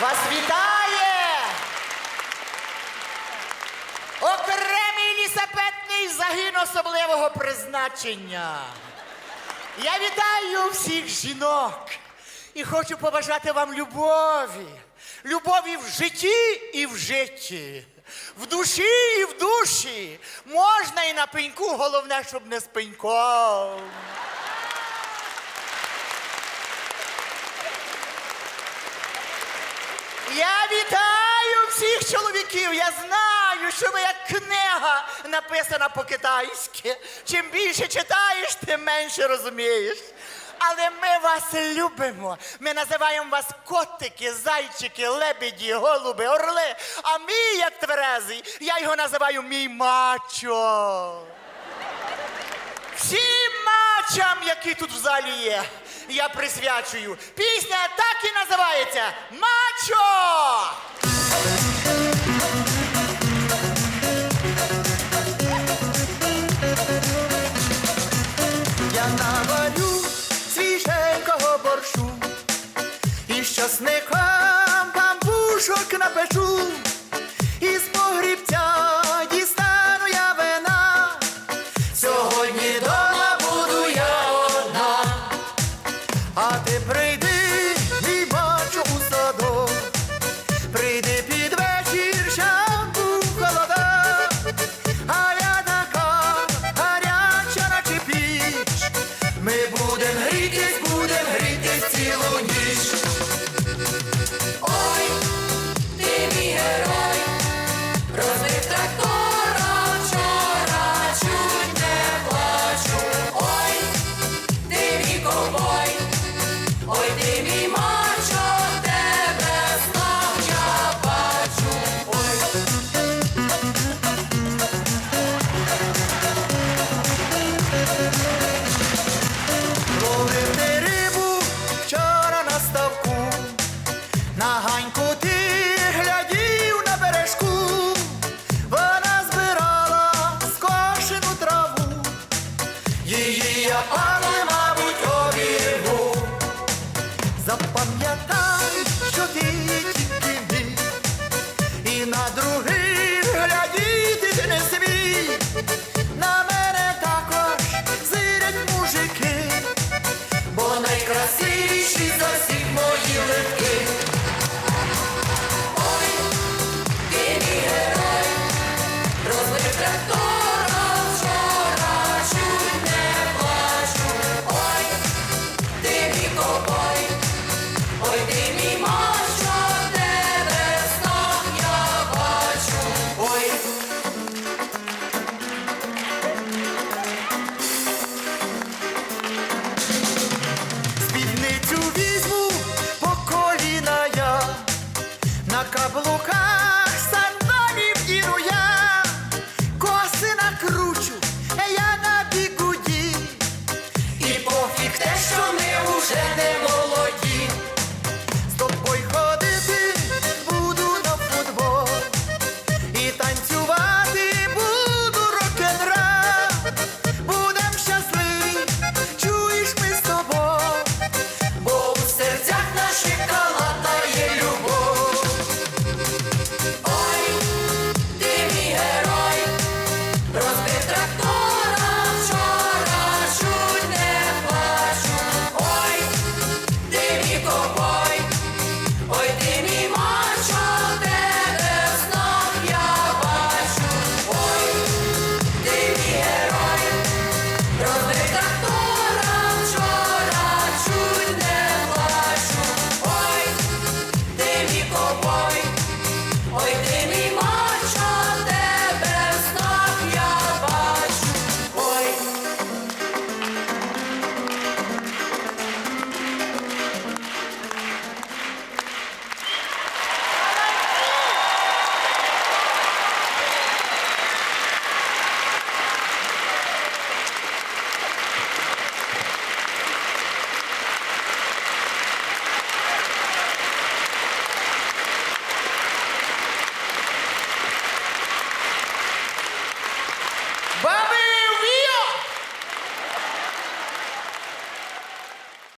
Вас вітає! Окремий лісапетний загін особливого призначення. Я вітаю всіх жінок і хочу побажати вам любові, любові в житті і в житті, в душі і в душі. Можна і на пеньку, головне, щоб не з. Онуків, я знаю, що ви як книга написана по-китайськи. Чим більше читаєш, тим менше розумієш. Але ми вас любимо. Ми називаємо вас котики, зайчики, лебеді, голуби, орли. А мій як тверезий, я його називаю мій мачо. Всім мачам, які тут в залі є, я присвячую. Пісня так і називається Мачо. Pikachu. Up zapadnú. каблуках.